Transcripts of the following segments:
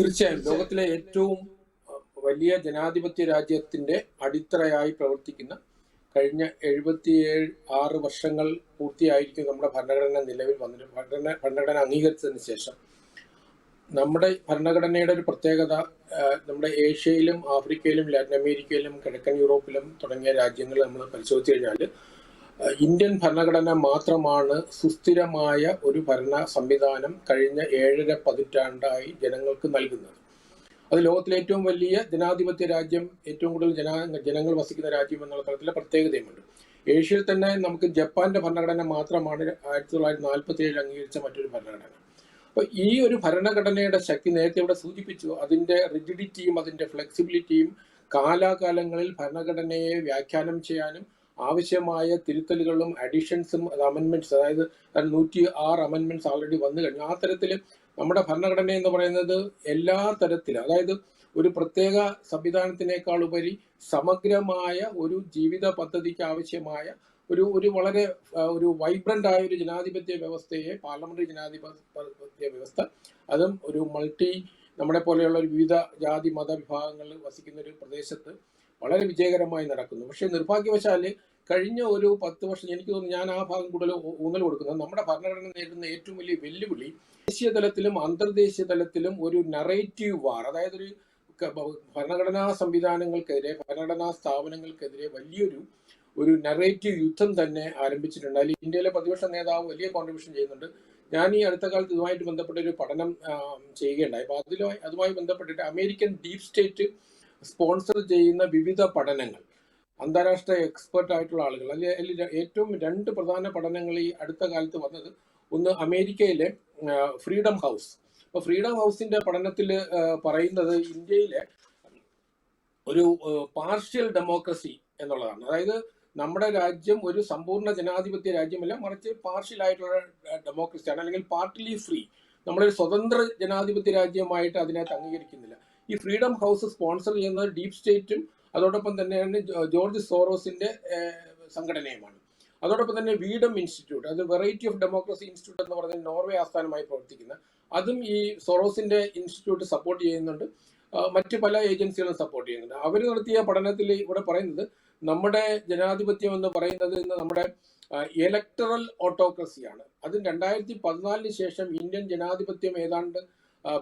തീർച്ചയായും. ലോകത്തിലെ ഏറ്റവും വലിയ ജനാധിപത്യ രാജ്യത്തിന്റെ അടിത്തറയായി പ്രവർത്തിക്കുന്ന കഴിഞ്ഞ എഴുപത്തിയേഴ് ആറ് വർഷങ്ങൾ പൂർത്തിയായിരിക്കും നമ്മുടെ ഭരണഘടന നിലവിൽ വന്നിട്ട് ഭരണ ഭരണഘടന അംഗീകരിച്ചതിന് ശേഷം നമ്മുടെ ഭരണഘടനയുടെ ഒരു പ്രത്യേകത നമ്മുടെ ഏഷ്യയിലും ആഫ്രിക്കയിലും ലാറ്റിൻ അമേരിക്കയിലും കിഴക്കൻ യൂറോപ്പിലും തുടങ്ങിയ രാജ്യങ്ങൾ നമ്മൾ പരിശോധിച്ചു കഴിഞ്ഞാൽ ഇന്ത്യൻ ഭരണഘടന മാത്രമാണ് സുസ്ഥിരമായ ഒരു ഭരണ സംവിധാനം കഴിഞ്ഞ ഏഴര പതിറ്റാണ്ടായി ജനങ്ങൾക്ക് നൽകുന്നത്. അത് ലോകത്തിലെ ഏറ്റവും വലിയ ജനാധിപത്യ രാജ്യം ഏറ്റവും കൂടുതൽ ജന ജനങ്ങൾ വസിക്കുന്ന രാജ്യം എന്നുള്ള തരത്തിലെ പ്രത്യേകതയുമുണ്ട്. ഏഷ്യയിൽ തന്നെ നമുക്ക് ജപ്പാന്റെ ഭരണഘടന മാത്രമാണ് ആയിരത്തി തൊള്ളായിരത്തി നാൽപ്പത്തി ഏഴിൽ അംഗീകരിച്ച മറ്റൊരു ഭരണഘടന. അപ്പൊ ഈ ഒരു ഭരണഘടനയുടെ ശക്തി നേരത്തെ ഇവിടെ സൂചിപ്പിച്ചു. അതിന്റെ റിജിഡിറ്റിയും അതിന്റെ ഫ്ലെക്സിബിലിറ്റിയും കാലാകാലങ്ങളിൽ ഭരണഘടനയെ വ്യാഖ്യാനം ചെയ്യാനും ആവശ്യമായ തിരുത്തലുകളും അഡീഷൻസും അമെന്റ്മെന്റ്സ് അതായത് നൂറ്റി ആറ് അമെന്റ്മെന്റ്സ് ഓൾറെഡി വന്നു കഴിഞ്ഞു. ആ തരത്തിൽ നമ്മുടെ ഭരണഘടന എന്ന് പറയുന്നത് എല്ലാ തരത്തിലും അതായത് ഒരു പ്രത്യേക സംവിധാനത്തിനേക്കാൾ ഉപരി സമഗ്രമായ ഒരു ജീവിത പദ്ധതിക്ക് ആവശ്യമായ ഒരു ഒരു വളരെ ഒരു വൈബ്രന്റ് ആയ ഒരു ജനാധിപത്യ വ്യവസ്ഥയെ പാർലമെന്ററി ജനാധിപത്യ വ്യവസ്ഥ അതും ഒരു മൾട്ടി നമ്മളെ പോലെയുള്ള ഒരു വിവിധ ജാതി മത വിഭാഗങ്ങളിൽ വസിക്കുന്ന ഒരു പ്രദേശത്ത് വളരെ വിജയകരമായി നടക്കുന്നു. പക്ഷേ നിർഭാഗ്യവശാൽ കഴിഞ്ഞ ഒരു പത്ത് വർഷം എനിക്ക് തോന്നുന്നു ഞാൻ ആ ഭാഗം കൂടുതൽ ഊന്നൽ കൊടുക്കുന്നത് നമ്മുടെ ഭരണഘടന നേരിടുന്ന ഏറ്റവും വലിയ വെല്ലുവിളി ദേശീയ തലത്തിലും അന്തർദേശീയ തലത്തിലും ഒരു നറേറ്റീവ് വാർ അതായത് ഒരു ഭരണഘടനാ സംവിധാനങ്ങൾക്കെതിരെ ഭരണഘടനാ സ്ഥാപനങ്ങൾക്കെതിരെ വലിയൊരു ഒരു നറേറ്റീവ് യുദ്ധം തന്നെ ആരംഭിച്ചിട്ടുണ്ട്. അതിൽ ഇന്ത്യയിലെ പ്രതിപക്ഷ നേതാവ് വലിയ കോൺട്രിബ്യൂഷൻ ചെയ്യുന്നുണ്ട്. ഞാൻ ഈ അടുത്ത കാലത്ത് ഇതുമായിട്ട് ബന്ധപ്പെട്ട ഒരു പഠനം ചെയ്യുകയുണ്ടായി. അപ്പോൾ അതിലുമായി അതുമായി ബന്ധപ്പെട്ടിട്ട് അമേരിക്കൻ ഡീപ് സ്റ്റേറ്റ് സ്പോൺസർ ചെയ്യുന്ന വിവിധ പഠനങ്ങൾ. അന്താരാഷ്ട്ര എക്സ്പെർട്ട് ആയിട്ടുള്ള ആളുകൾ. അല്ലെങ്കിൽ ഏറ്റവും രണ്ട് പ്രധാന പഠനങ്ങൾ ഈ അടുത്ത കാലത്ത് വന്നത് ഒന്ന് അമേരിക്കയിലെ ഫ്രീഡം ഹൗസ് അപ്പോൾ ഫ്രീഡം ഹൗസിന്റെ പഠനത്തിൽ പറയുന്നത് ഇന്ത്യയിലെ ഒരു പാർഷ്യൽ ഡെമോക്രസി എന്നുള്ളതാണ്. അതായത് നമ്മുടെ രാജ്യം ഒരു സമ്പൂർണ ജനാധിപത്യ രാജ്യമല്ല മറിച്ച് പാർഷ്യൽ ആയിട്ടുള്ള ഡെമോക്രസിയാണ് അല്ലെങ്കിൽ പാർട്ടിലി ഫ്രീ നമ്മളൊരു സ്വതന്ത്ര ജനാധിപത്യ രാജ്യമായിട്ട് അതിനെ അംഗീകരിക്കുന്നില്ല. ഈ ഫ്രീഡം ഹൗസ് സ്പോൺസർ ചെയ്യുന്നത് ഡീപ് സ്റ്റേറ്റും അതോടൊപ്പം തന്നെയാണ് ജോർജ് സോറോസിന്റെ സംഘടനയുമാണ്. അതോടൊപ്പം തന്നെ വീഡം ഇൻസ്റ്റിറ്റ്യൂട്ട് അത് വെറൈറ്റി ഓഫ് ഡെമോക്രസി ഇൻസ്റ്റിറ്റ്യൂട്ട് എന്ന് പറഞ്ഞ നോർവേ ആസ്ഥാനമായി പ്രവർത്തിക്കുന്ന അതും ഈ സൊറോസിന്റെ ഇൻസ്റ്റിറ്റ്യൂട്ട് സപ്പോർട്ട് ചെയ്യുന്നുണ്ട്. മറ്റ് പല ഏജൻസികളും സപ്പോർട്ട് ചെയ്യുന്നുണ്ട്. അവർ നടത്തിയ പഠനത്തിൽ ഇവിടെ പറയുന്നത് നമ്മുടെ ജനാധിപത്യം എന്ന് പറയുന്നത് ഇന്ന് നമ്മുടെ ഇലക്ടറൽ ഓട്ടോക്രസിയാണ് അത് രണ്ടായിരത്തി പതിനാലിന് ശേഷം ഇന്ത്യൻ ജനാധിപത്യം ഏതാണ്ട്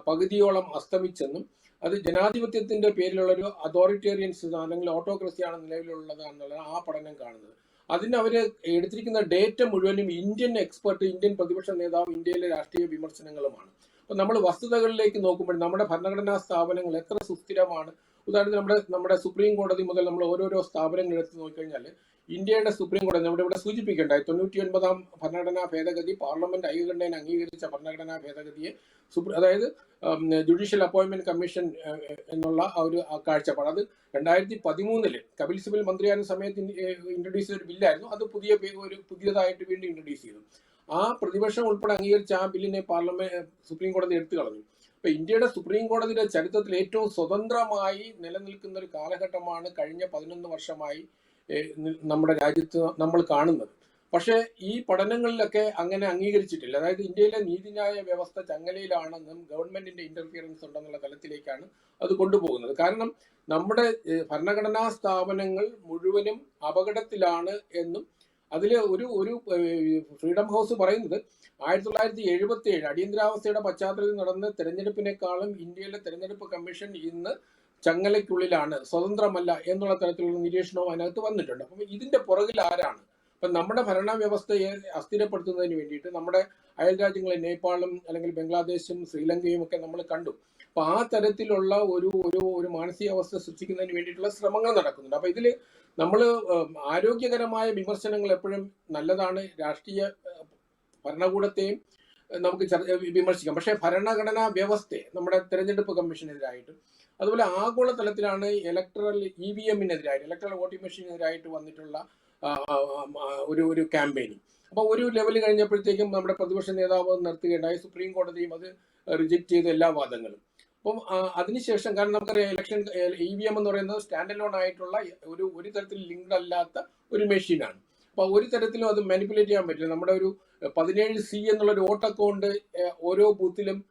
പകുതിയോളം അസ്തമിച്ചെന്നും അത് ജനാധിപത്യത്തിന്റെ പേരിലുള്ള ഒരു അതോറിറ്റേറിയൻ അല്ലെങ്കിൽ ഓട്ടോക്രസിയാണ് നിലവിലുള്ളത് എന്നുള്ളത് ആ പഠനം കാണുന്നത്. അതിന് അവർ എടുത്തിരിക്കുന്ന ഡേറ്റ മുഴുവനും ഇന്ത്യൻ എക്സ്പെർട്ട് ഇന്ത്യൻ പ്രതിപക്ഷ നേതാവ് ഇന്ത്യയിലെ രാഷ്ട്രീയ വിമർശനങ്ങളുമാണ്. അപ്പൊ നമ്മൾ വസ്തുതകളിലേക്ക് നോക്കുമ്പോൾ നമ്മുടെ ഭരണഘടനാ സ്ഥാപനങ്ങൾ എത്ര സുസ്ഥിരമാണ് ഉദാഹരണത്തിന് നമ്മുടെ നമ്മുടെ സുപ്രീം കോടതി മുതൽ നമ്മൾ ഓരോരോ സ്ഥാപനങ്ങൾ എടുത്ത് നോക്കിക്കഴിഞ്ഞാൽ ഇന്ത്യയുടെ സുപ്രീം കോടതി നമ്മുടെ ഇവിടെ സൂചിപ്പിക്കേണ്ടായി തൊണ്ണൂറ്റി ഒൻപതാം ഭരണഘടനാ ഭേദഗതി പാർലമെന്റ് ഐകകണ്ഠേന അംഗീകരിച്ച ഭരണഘടനാ ഭേദഗതിയെ അതായത് ജുഡീഷ്യൽ അപ്പോയിന്റ്മെന്റ് കമ്മീഷൻ എന്നുള്ള ഒരു കാഴ്ചപ്പാട്. അത് രണ്ടായിരത്തി പതിമൂന്നിൽ കപിൽ സിബിൽ മന്ത്രിയായിരുന്ന സമയത്ത് ഇൻട്രൊഡ്യൂസ് ചെയ്ത ബില്ലായിരുന്നു. അത് പുതിയ ഒരു പുതിയതായിട്ട് വീണ്ടും ഇൻട്രൊഡ്യൂസ് ചെയ്തു. ആ പ്രതിപക്ഷം ഉൾപ്പെടെ അംഗീകരിച്ച ആ ബില്ലിനെ പാർലമെന്റ് സുപ്രീം കോടതി എടുത്തു കളഞ്ഞു. അപ്പൊ ഇന്ത്യയുടെ സുപ്രീം കോടതിയുടെ ചരിത്രത്തിൽ ഏറ്റവും സ്വതന്ത്രമായി നിലനിൽക്കുന്ന ഒരു കാലഘട്ടമാണ് കഴിഞ്ഞ പതിനൊന്ന് വർഷമായി നമ്മുടെ രാജ്യത്ത് നമ്മൾ കാണുന്നത്. പക്ഷേ ഈ പഠനങ്ങളിലൊക്കെ അങ്ങനെ അംഗീകരിച്ചിട്ടില്ല. അതായത് ഇന്ത്യയിലെ നീതിന്യായ വ്യവസ്ഥ ചങ്ങലയിലാണെന്നും ഗവൺമെന്റിന്റെ ഇന്റർഫിയറൻസ് ഉണ്ടെന്നുള്ള തലത്തിലേക്കാണ് അത് കൊണ്ടുപോകുന്നത്. കാരണം നമ്മുടെ ഭരണഘടനാ സ്ഥാപനങ്ങൾ മുഴുവനും അപകടത്തിലാണ് എന്നും അതിൽ ഒരു ഒരു ഫ്രീഡം ഹൗസ് പറയുന്നത് ആയിരത്തി തൊള്ളായിരത്തി എഴുപത്തി ഏഴ് അടിയന്തരാവസ്ഥയുടെ പശ്ചാത്തലത്തിൽ നടന്ന തെരഞ്ഞെടുപ്പിനേക്കാളും ഇന്ത്യയിലെ തെരഞ്ഞെടുപ്പ് കമ്മീഷൻ ഇന്ന് ചങ്ങലയ്ക്കുള്ളിലാണ്. സ്വതന്ത്രമല്ല എന്നുള്ള തരത്തിലുള്ള നിരീക്ഷണവും അതിനകത്ത് വന്നിട്ടുണ്ട്. അപ്പം ഇതിന്റെ പുറകിൽ ആരാണ്? അപ്പം നമ്മുടെ ഭരണ വ്യവസ്ഥയെ അസ്ഥിരപ്പെടുത്തുന്നതിന് വേണ്ടിയിട്ട് നമ്മുടെ അയൽ രാജ്യങ്ങളെ നേപ്പാളും അല്ലെങ്കിൽ ബംഗ്ലാദേശും ശ്രീലങ്കയും ഒക്കെ നമ്മൾ കണ്ടു. അപ്പൊ ആ തരത്തിലുള്ള ഒരു ഒരു ഒരു മാനസികാവസ്ഥ സൃഷ്ടിക്കുന്നതിന് വേണ്ടിയിട്ടുള്ള ശ്രമങ്ങൾ നടക്കുന്നുണ്ട്. അപ്പൊ ഇതിൽ നമ്മൾ ആരോഗ്യകരമായ വിമർശനങ്ങൾ എപ്പോഴും നല്ലതാണ്. രാഷ്ട്രീയ ഭരണകൂടത്തെയും നമുക്ക് വിമർശിക്കാം. പക്ഷേ ഭരണഘടനാ വ്യവസ്ഥയെ നമ്മുടെ തെരഞ്ഞെടുപ്പ് കമ്മീഷനെതിരായിട്ടും അതുപോലെ ആഗോള തലത്തിലാണ് ഇലക്ട്രൽ ഇ വി എമ്മിനെതിരായിട്ട് ഇലക്ട്രൽ വോട്ടിംഗ് മെഷീനെതിരായിട്ട് വന്നിട്ടുള്ള ഒരു ഒരു ക്യാമ്പയിനിങ് അപ്പോൾ ഒരു ലെവൽ കഴിഞ്ഞപ്പോഴത്തേക്കും നമ്മുടെ പ്രതിപക്ഷ നേതാവ് നിർത്തുകയുണ്ടായി. സുപ്രീം കോടതിയും അത് റിജക്ട് ചെയ്ത എല്ലാ വാദങ്ങളും. അപ്പം അതിനുശേഷം കാരണം നമുക്കറിയാം ഇലക്ഷൻ ഇ വി എം എന്ന് പറയുന്നത് സ്റ്റാൻഡ് അലോൺ ആയിട്ടുള്ള ഒരു ഒരു തരത്തിൽ ലിങ്ക്ഡ് അല്ലാത്ത ഒരു മെഷീനാണ് ഒരു തരത്തിലും അത് മാനിപ്പുലേറ്റ് ചെയ്യാൻ പറ്റില്ല. നമ്മുടെ ഒരു പതിനേഴ് സി എന്നുള്ള ഒരു വോട്ട് അക്കൗണ്ട് ഓരോ ബൂത്തിലും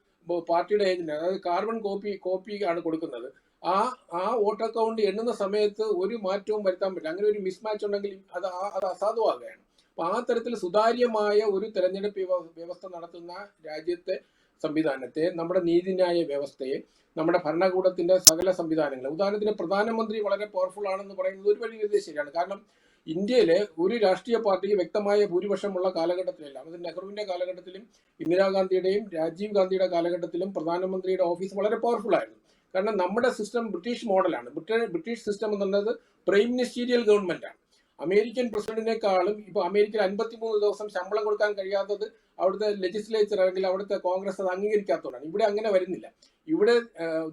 പാർട്ടിയുടെ ഏജന്റ് അതായത് കാർബൺ കോപ്പി കോപ്പി ആണ് കൊടുക്കുന്നത്. ആ ആ വോട്ട് അക്കൗണ്ട് എണ്ണുന്ന സമയത്ത് ഒരു മാറ്റവും വരുത്താൻ പറ്റില്ല. അങ്ങനെ ഒരു മിസ്മാച്ച് ഉണ്ടെങ്കിൽ അത് അത് അസാധുവാകുകയാണ്. അപ്പൊ ആ തരത്തിൽ സുതാര്യമായ ഒരു തെരഞ്ഞെടുപ്പ് വ്യവ- വ്യവസ്ഥ നടത്തുന്ന രാജ്യത്തെ സംവിധാനത്തെ നമ്മുടെ നീതിന്യായ വ്യവസ്ഥയെ നമ്മുടെ ഭരണകൂടത്തിന്റെ സകല സംവിധാനങ്ങൾ ഉദാഹരണത്തിന് പ്രധാനമന്ത്രി വളരെ പവർഫുൾ ആണെന്ന് പറയുന്നത് ഒരു വലിയ ശരിയാണ്. കാരണം ഇന്ത്യയിലെ ഒരു രാഷ്ട്രീയ പാർട്ടിക്ക് വ്യക്തമായ ഭൂരിപക്ഷമുള്ള കാലഘട്ടത്തിലല്ല. അത് നെഹ്റുവിന്റെ കാലഘട്ടത്തിലും ഇന്ദിരാഗാന്ധിയുടെയും രാജീവ് ഗാന്ധിയുടെ കാലഘട്ടത്തിലും പ്രധാനമന്ത്രിയുടെ ഓഫീസ് വളരെ പവർഫുൾ ആയിരുന്നു. കാരണം നമ്മുടെ സിസ്റ്റം ബ്രിട്ടീഷ് മോഡലാണ് ബ്രിട്ടീഷ് സിസ്റ്റം എന്നുള്ളത് പ്രൈം മിനിസ്റ്റീരിയൽ ഗവൺമെന്റ് ആണ്. അമേരിക്കൻ പ്രസിഡന്റിനേക്കാളും ഇപ്പൊ അമേരിക്കയിൽ അൻപത്തിമൂന്ന് ദിവസം ശമ്പളം കൊടുക്കാൻ കഴിയാത്തത് അവിടുത്തെ ലെജിസ്ലേച്ചർ അല്ലെങ്കിൽ അവിടുത്തെ കോൺഗ്രസ് അത് അംഗീകരിക്കാത്തതുകൊണ്ടാണ്. ഇവിടെ അങ്ങനെ വരുന്നില്ല. ഇവിടെ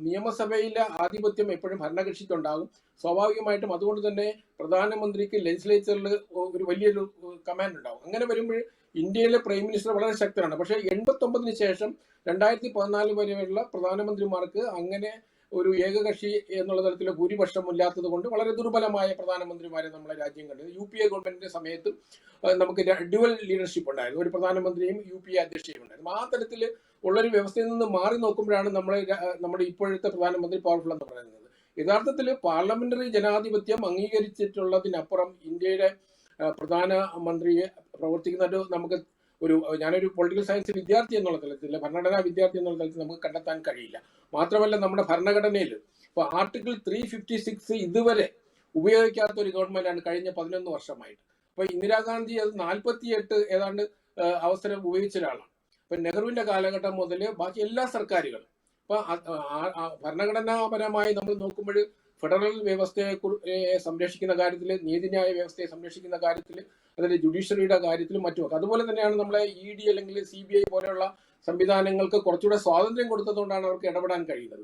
നിയമസഭയിലെ ആധിപത്യം എപ്പോഴും ഭരണകക്ഷിക്കുണ്ടാകും. സ്വാഭാവികമായിട്ടും അതുകൊണ്ട് തന്നെ പ്രധാനമന്ത്രിക്ക് ലെജിസ്ലേച്ചറിൽ ഒരു വലിയൊരു കമാൻഡ് ഉണ്ടാകും അങ്ങനെ വരുമ്പോൾ ഇന്ത്യയിലെ പ്രൈം മിനിസ്റ്റർ വളരെ ശക്തനാണ്. പക്ഷേ എൺപത്തൊമ്പതിന് ശേഷം രണ്ടായിരത്തി പതിനാല് വരെയുള്ള പ്രധാനമന്ത്രിമാർക്ക് അങ്ങനെ ഒരു ഏകകക്ഷി എന്നുള്ള തരത്തിലെ ഭൂരിപക്ഷം ഇല്ലാത്തത് കൊണ്ട് വളരെ ദുർബലമായ പ്രധാനമന്ത്രിമാരെ നമ്മളെ രാജ്യം കണ്ടത്. യു പി എ ഗവൺമെന്റിന്റെ സമയത്ത് നമുക്ക് ഡ്യുവൽ ലീഡർഷിപ്പ് ഉണ്ടായിരുന്നു. ഒരു പ്രധാനമന്ത്രിയും യു പി എ അധ്യക്ഷയും ഉണ്ടായിരുന്നു. ആ തരത്തിൽ ഉള്ളൊരു വ്യവസ്ഥയിൽ നിന്ന് മാറി നോക്കുമ്പോഴാണ് നമ്മളെ നമ്മുടെ ഇപ്പോഴത്തെ പ്രധാനമന്ത്രി പവർഫുൾ എന്ന് പറയുന്നത്. യഥാർത്ഥത്തിൽ പാർലമെന്ററി ജനാധിപത്യം അംഗീകരിച്ചിട്ടുള്ളതിനപ്പുറം ഇന്ത്യയുടെ പ്രധാനമന്ത്രിയെ പ്രവർത്തിക്കുന്ന ഒരു നമുക്ക് ഒരു ഞാനൊരു പൊളിറ്റിക്കൽ സയൻസ് വിദ്യാർത്ഥി എന്നുള്ള തലത്തിൽ ഭരണഘടനാ വിദ്യാർത്ഥി എന്നുള്ള തലത്തിൽ നമുക്ക് കണ്ടെത്താൻ കഴിയില്ല. മാത്രമല്ല നമ്മുടെ ഭരണഘടനയിൽ ഇപ്പൊ ആർട്ടിക്കിൾ ത്രീ ഫിഫ്റ്റി സിക്സ് ഇതുവരെ ഉപയോഗിക്കാത്ത ഒരു ഗവൺമെന്റാണ് കഴിഞ്ഞ പതിനൊന്ന് വർഷമായിട്ട്. അപ്പൊ ഇന്ദിരാഗാന്ധി അത് നാൽപ്പത്തിയെട്ട് ഏതാണ്ട് അവസരം ഉപയോഗിച്ച ഒരാളാണ്. ഇപ്പൊ നെഹ്റുവിന്റെ കാലഘട്ടം മുതൽ ബാക്കി എല്ലാ സർക്കാരുകളും. ഇപ്പൊ ഭരണഘടനാപരമായി നമ്മൾ നോക്കുമ്പോൾ ഫെഡറൽ വ്യവസ്ഥയെ സംരക്ഷിക്കുന്ന കാര്യത്തിൽ നീതിന്യായ വ്യവസ്ഥയെ സംരക്ഷിക്കുന്ന കാര്യത്തിൽ അതിന്റെ ജുഡീഷ്യറിയുടെ കാര്യത്തിലും മറ്റുമൊക്കെ. അതുപോലെ തന്നെയാണ് നമ്മളെ ഇ ഡി അല്ലെങ്കിൽ സി ബി ഐ പോലെയുള്ള സംവിധാനങ്ങൾക്ക് കുറച്ചുകൂടെ സ്വാതന്ത്ര്യം കൊടുത്തതുകൊണ്ടാണ് അവർക്ക് ഇടപെടാൻ കഴിയുന്നത്.